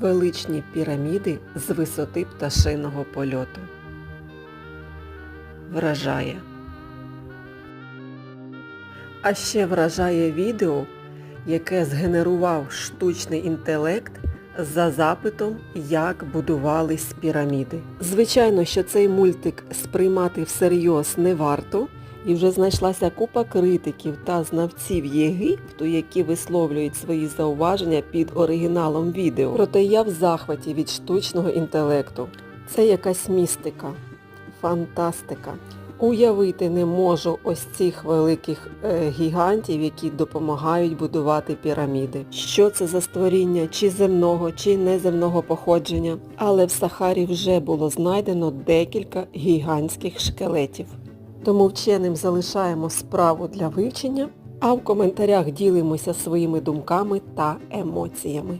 Величні піраміди з висоти пташиного польоту. Вражає. А ще вражає відео, яке згенерував штучний інтелект за запитом, як будувались піраміди. Звичайно, що цей мультик сприймати всерйоз не варто, і вже знайшлася купа критиків та знавців Єгипту, які висловлюють свої зауваження під оригіналом відео. Проте я в захваті від штучного інтелекту. Це якась містика, фантастика. Уявити не можу ось цих великих е, гігантів, які допомагають будувати піраміди. Що це за створіння чи земного, чи неземного походження. Але в Сахарі вже було знайдено декілька гігантських шкелетів. Тому вченим залишаємо справу для вивчення, а в коментарях ділимося своїми думками та емоціями.